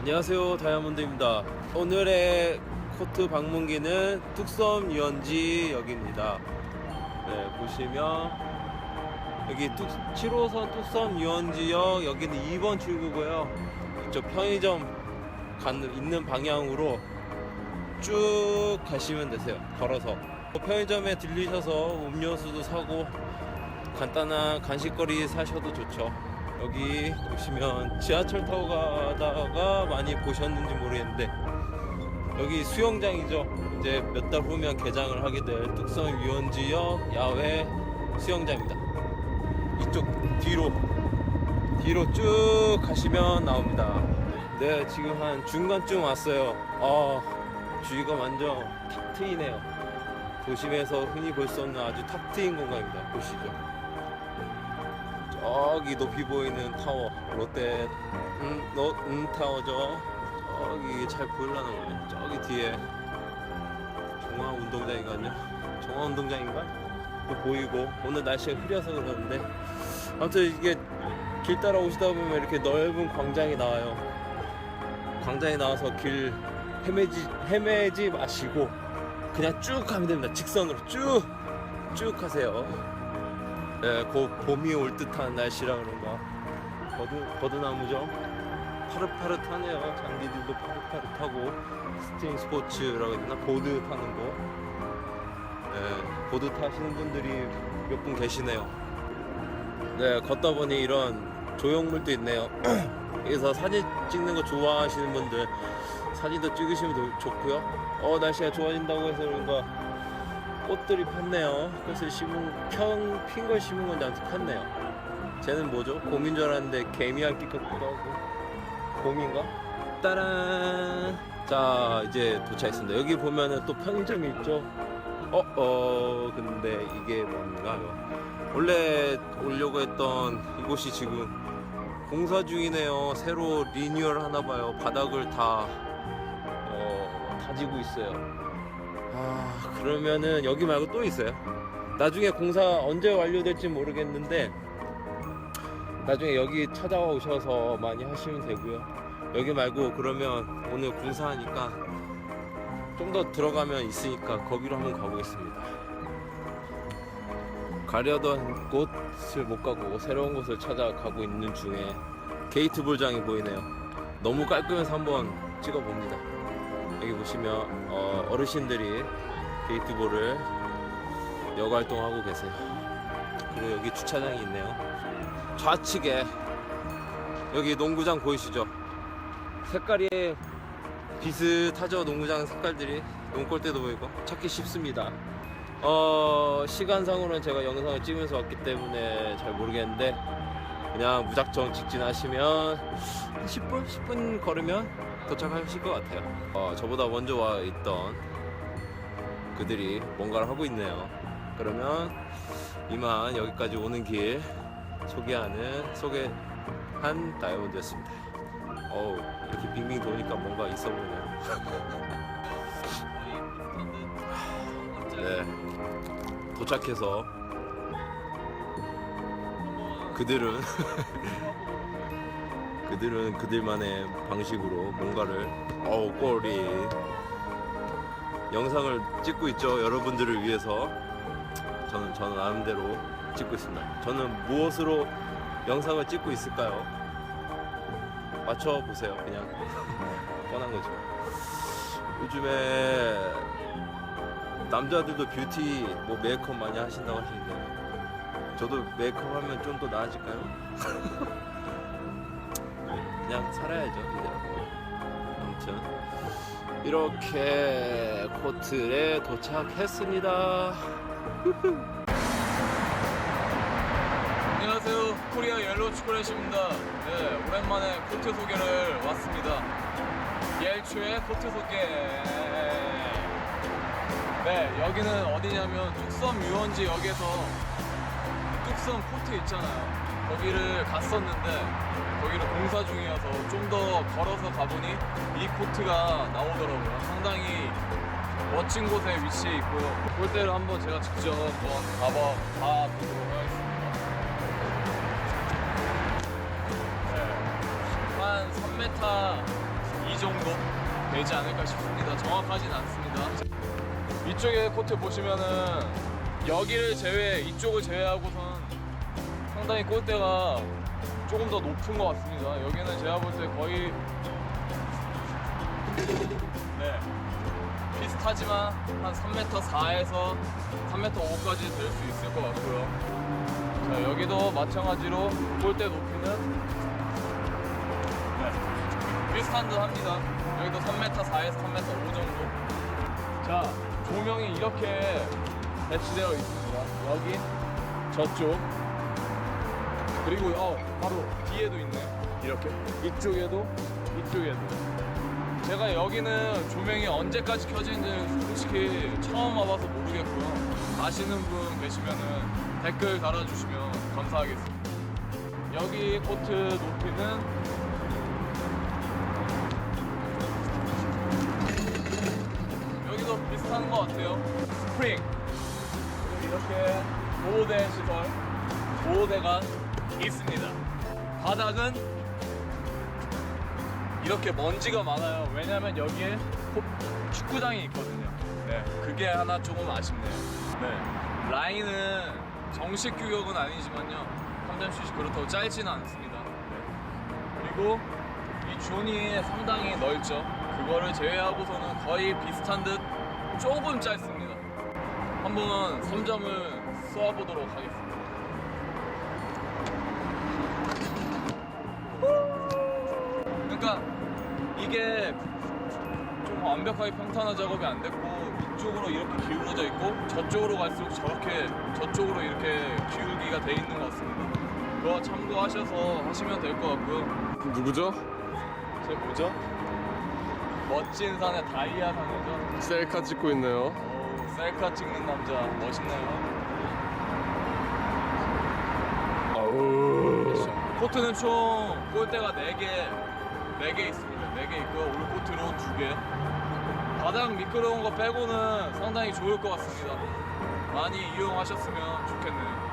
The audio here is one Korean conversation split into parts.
안녕하세요 다이아몬드입니다. 오늘의 코트 방문기는 뚝섬 유원지 역입니다. 네 보시면 여기 뚝, 7호선 뚝섬 유원지역 여기는 2번 출구고요. 이쪽 편의점 가는, 있는 방향으로 쭉 가시면 되세요 걸어서. 편의점에 들리셔서 음료수도 사고 간단한 간식거리 사셔도 좋죠 여기 보시면 지하철 타고 가다가 많이 보셨는지 모르겠는데 여기 수영장이죠. 이제 몇 달 후면 개장을 하게 될 뚝섬 유원지역 야외 수영장입니다. 이쪽 뒤로 뒤로 쭉 가시면 나옵니다. 네 지금 한 중간쯤 왔어요. 아 주위가 완전 탁 트이네요. 도심에서 흔히 볼 수 없는 아주 탁 트인 공간입니다. 보시죠 저기 높이 보이는 타워 롯데 음, 롯, 음 타워죠 저기 잘 보일라나 보네. 저기 뒤에 종합 운동장인가요? 종합 운동장인가? 또 보이고. 오늘 날씨가 흐려서 그러는데. 아무튼 이게 길 따라 오시다 보면 이렇게 넓은 광장이 나와요. 광장에 나와서 길 헤매지, 헤매지 마시고 그냥 쭉 가면 됩니다. 직선으로 쭉쭉 하세요 네, 곧 봄이 올 듯한 날씨라 그런가 버드, 버드나무죠. 파릇파릇하네요. 장비들도 파릇파릇하고. 스팅 스포츠라고 해야 되나? 보드 타는 거. 네, 보드 타시는 분들이 몇 분 계시네요. 네 걷다 보니 이런 조형물도 있네요. 여기서 사진 찍는 거 좋아하시는 분들 사진도 찍으시면 더 좋고요. 어 날씨가 좋아진다고 해서 그런가 꽃들이 폈네요. 꽃을 심은 평 핀 걸 심은 건지 아무튼 폈네요. 쟤는 뭐죠? 곰인 줄 알았는데 개미 한끼 같기도 하고 곰인가? 따란. 자 이제 도착했습니다. 여기 보면은 또 편의점이 있죠. 어, 어, 근데 이게 뭔가요? 원래 오려고 했던 이곳이 지금 공사 중이네요. 새로 리뉴얼 하나 봐요. 바닥을 다 어, 다지고 있어요. 아 그러면은 여기 말고 또 있어요? 나중에 공사 언제 완료될지 모르겠는데 나중에 여기 찾아오셔서 많이 하시면 되고요. 여기 말고 그러면 오늘 공사하니까 좀 더 들어가면 있으니까 거기로 한번 가보겠습니다. 가려던 곳을 못 가고 새로운 곳을 찾아가고 있는 중에 게이트 볼장이 보이네요. 너무 깔끔해서 한번 찍어봅니다 여기 보시면 어, 어르신들이 게이트볼을 여활동하고 계세요. 그리고 여기 주차장이 있네요. 좌측에 여기 농구장 보이시죠? 색깔이 비슷하죠? 농구장 색깔들이 농골대도 보이고 찾기 쉽습니다. 어, 시간상으로는 제가 영상을 찍으면서 왔기 때문에 잘 모르겠는데 그냥 무작정 직진하시면 한 10분? 10분 걸으면 도착하실 것 같아요. 어, 저보다 먼저 와 있던 그들이 뭔가를 하고 있네요. 그러면 이만 여기까지 오는 길 소개하는 소개한 다이아몬드였습니다. 어우 이렇게 빙빙 도니까 뭔가 있어 보이네요. 네 도착해서 그들은 그들은 그들만의 방식으로 뭔가를 어우 꼬리. 영상을 찍고 있죠 여러분들을 위해서. 저는 저는 나름대로 찍고 있습니다. 저는 무엇으로 영상을 찍고 있을까요? 맞춰 보세요 그냥. 뻔한 거죠. 요즘에 남자들도 뷰티 뭐 메이크업 많이 하신다고 하시는데 저도 메이크업 하면 좀 더 나아질까요? 그냥 살아야죠 이대로 아무튼 이렇게 코트에 도착했습니다 안녕하세요. 코리아 옐로우 초콜릿입니다. 네, 오랜만에 코트 소개를 왔습니다. 옐초의 코트 소개. 네, 여기는 어디냐면 뚝섬 유원지 역에서 뚝섬 코트 있잖아요. 거기를 갔었는데 거기를 공사 중이어서 좀 더 걸어서 가보니 이 코트가 나오더라고요. 상당히 멋진 곳에 위치해 있고요. 볼 때를 한번 제가 직접 한번 가봐 봐보도록 하겠습니다. 네. 한 3m 이 정도 되지 않을까 싶습니다. 정확하진 않습니다. 이쪽에 코트 보시면은 여기를 제외, 이쪽을 제외하고선 상당히 골대가 조금 더 높은 것 같습니다. 여기는 제가 볼 때 거의 네 비슷하지만 한 3m 4에서 3m 5까지 될 수 있을 것 같고요. 자 여기도 마찬가지로 골대 높이는 네, 비슷한 듯 합니다. 여기도 3m 4에서 3m 5 정도. 자 조명이 이렇게 배치되어 있습니다. 여기 저쪽 그리고 어 바로 뒤에도 있네. 이렇게 이쪽에도 이쪽에도. 제가 여기는 조명이 언제까지 켜지는지 솔직히 처음 와봐서 모르겠고요. 아시는 분 계시면은 댓글 달아주시면 감사하겠습니다. 여기 코트 높이는 여기도 비슷한 것 같아요. 스프링 이렇게 보호대 시설 보호대가 있습니다. 바닥은 이렇게 먼지가 많아요. 왜냐면 여기에 호- 축구장이 있거든요. 네, 그게 하나 조금 아쉽네요. 네, 라인은 정식 규격은 아니지만요. 함잠슛이 그렇다고 짧지는 않습니다. 네. 그리고 이 존이 상당히 넓죠. 그거를 제외하고서는 거의 비슷한 듯 조금 짧습니다. 한번 3점을 쏘아보도록 하겠습니다. 이게 좀 완벽하게 평탄화 작업이 안 됐고 이쪽으로 이렇게 기울어져 있고 저쪽으로 갈수록 저렇게 저쪽으로 이렇게 기울기가 돼 있는 것 같습니다. 그거 참고하셔서 하시면 될 것 같고요. 누구죠? 제 뭐죠? 멋진 산의 다이아 산이죠. 셀카 찍고 있네요. 오, 셀카 찍는 남자 멋있네요. 아우. 코트는 총 골대가 4개, 4개 있습니다. 4개 있고요. 올 코트로 2개. 바닥 미끄러운 거 빼고는 상당히 좋을 것 같습니다. 많이 이용하셨으면 좋겠네요.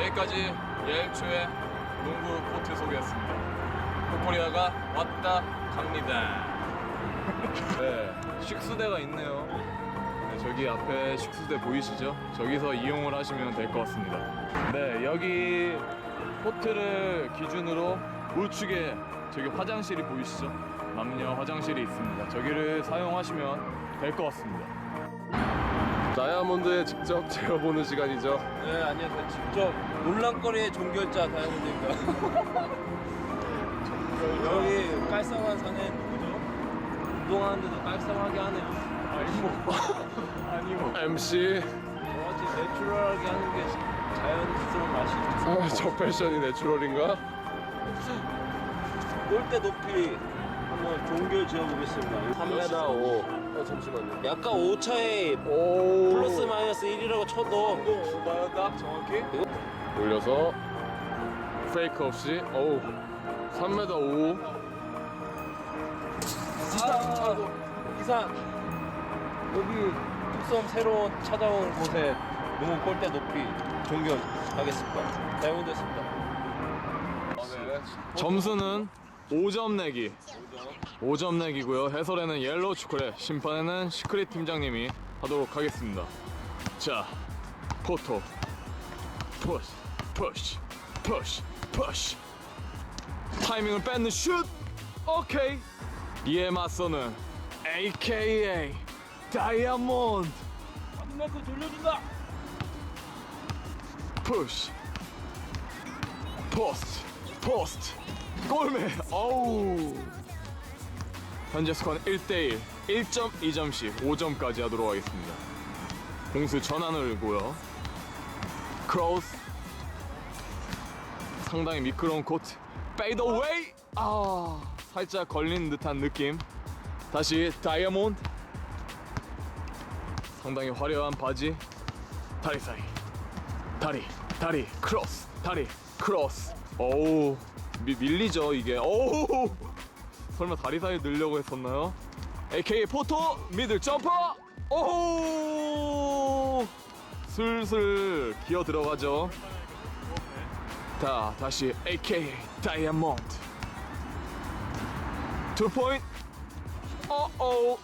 여기까지 예일초의 농구 코트 소개였습니다. 코코리아가 왔다 갑니다. 네, 식수대가 있네요. 네, 저기 앞에 식수대 보이시죠? 저기서 이용을 하시면 될 것 같습니다. 네, 여기 코트를 기준으로 우측에 저기 화장실이 보이시죠? 남녀 화장실이 있습니다. 저기를 사용하시면 될 것 같습니다. 다이아몬드에 직접 재어보는 시간이죠. 네, 안녕하세요. 직접 논란거리의 종결자 다이아몬드입니다. 여기 깔쌈한 산에 누구죠? 운동하는데도 깔쌈하게 하네요. 아니 뭐, 아니 뭐. MC. 저같이 내추럴하게 하는 게 자연스러운 맛이죠. 아, 저 패션이 내추럴인가? 골대 높이 한번 종결 지어보겠습니다. 3m 5. 어, 잠시만요. 약간 오차에 오. 플러스 마이너스 1이라고 쳐도 오바요 딱 정확히? 올려서 페이크 없이. 어우. 3m 5. 아, 이상 여기 특성 새로 찾아온 곳에 농구 골대 높이 종결하겠습니다. 다이아몬드였습니다. 점수는 5점 내기. 5점 내기고요. 해설에는 옐로우 초콜릿, 심판에는 시크릿 팀장님이 하도록 하겠습니다. 자, 포토. 푸시, 푸시, 푸시, 푸시. 타이밍을 뺏는 슛. 오케이. 이에 맞서는 AKA 다이아몬드. 한만큼 돌려준다. 푸시. 포스트. 포스트. 골매. 어우. 현재 스코어는 1대1. 1.2점씩 5점까지 하도록 하겠습니다. 공수 전환을 고요. 크로스. 상당히 미끄러운 코트. 페이드 어웨이. 아, 살짝 걸린 듯한 느낌. 다시 다이아몬드. 상당히 화려한 바지. 다리 사이. 다리, 다리, 크로스, 다리, 크로스. 오우, 미, 밀리죠 이게. 오우, 설마 다리 사이 넣으려고 했었나요? AKA 포토 미들 점퍼. 오우, 슬슬 기어 들어가죠. 자, 다시 AKA 다이아몬드. 투 포인트. 어어.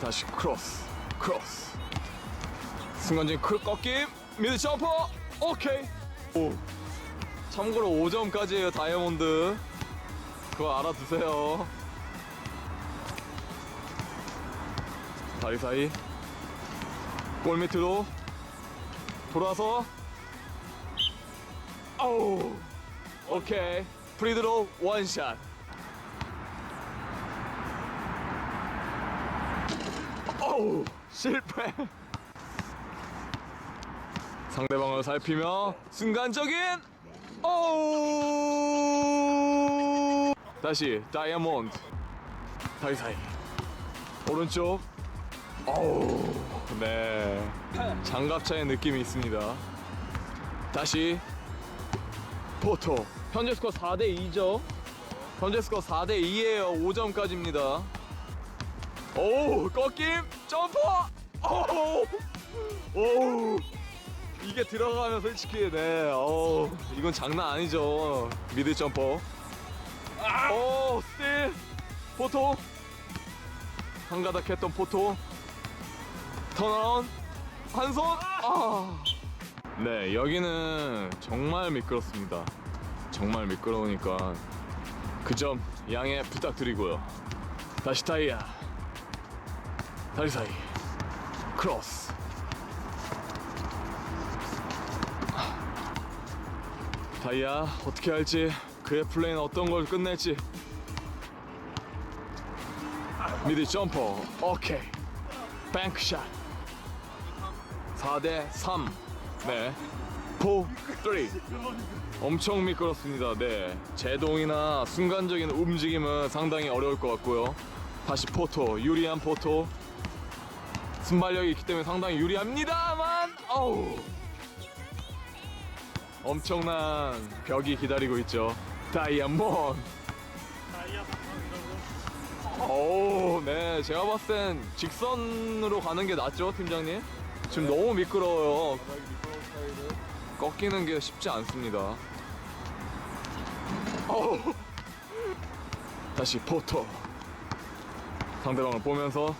다시 크로스, 크로스. 순간적인 크 꺾임, 미드 점퍼. 오케이. 오. 참고로 5점까지예요 다이아몬드. 그거 알아두세요. 다리 사이. 골 밑으로 돌아서 아우 오케이 프리드로 원샷 어우 실패 상대방을 살피며 순간적인 어우 다시 다이아몬드. 다리 사이. 오른쪽. 어우 네. 장갑차의 느낌이 있습니다. 다시. 포토. 현재 스코어 4대 2죠? 현재 스코어 4대 2에요. 5점까지입니다. 오 꺾임 점퍼 오, 오 이게 들어가면 솔직히 네 오, 이건 장난 아니죠. 미드 점퍼. 오 스틸. 포토. 한 가닥 했던 포토. 턴아웃. 한손 아. 네 여기는 정말 미끄럽습니다. 정말 미끄러우니까 그 점 양해 부탁드리고요. 다시 타이야 다리 사이. 크로스 다이야 어떻게 할지 그의 플레이는 어떤 걸 끝낼지. 미드 점퍼 오케이. 뱅크샷. 4대 3 네. 4, 3 엄청 미끄럽습니다. 네. 제동이나 순간적인 움직임은 상당히 어려울 것 같고요. 다시 포토 유리한 포토. 순발력이 있기 때문에 상당히 유리합니다만 어우 엄청난 벽이 기다리고 있죠 다이아몬드 오, 네, 제가 봤을 땐 직선으로 가는 게 낫죠, 팀장님? 지금 너무 미끄러워요. 꺾이는 게 쉽지 않습니다. 어우. 다시 포토. 상대방을 보면서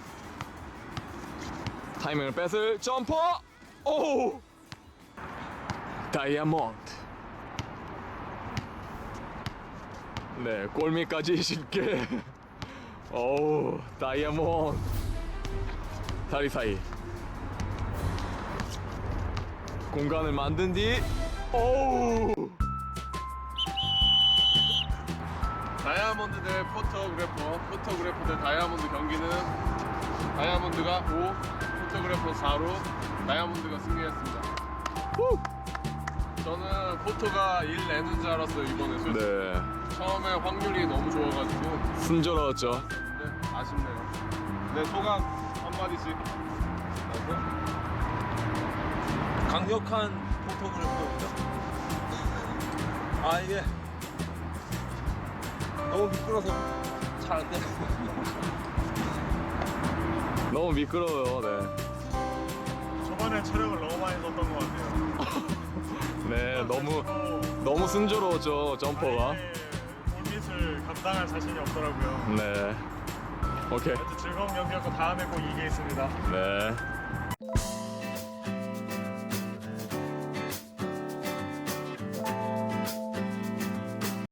타이밍을 뺏을 점퍼. 오! 다이아몬드. 네, 골밑까지 쉽게. 오, 다이아몬드. 다리 사이. 공간을 만든 뒤. 오! 다이아몬드 대 포토그래퍼, 포토그래퍼 대 다이아몬드 경기는 다이아몬드가 5, 포토그래퍼 4로 다이아몬드가 승리했습니다. 저는 포토가 1 내는 줄 알았어요 이번에 솔직히. 네, 처음에 확률이 너무 좋아가지고 순조로웠죠. 네, 아쉽네요. 네 소감 한마디씩. 강력한 포토그래퍼입니다. 아 이게 너무 미끄러서 잘안 돼. 너무 미끄러워요. 네, 저번에 체력을 너무 많이 썼던 것 같아요. 네, 너무 너무 순조로웠죠 점퍼가. 골밑을 감당할 자신이 없더라고요. 네, 오케이. 아주 즐거운 경기였고 다음에 꼭 이기겠습니다. 네.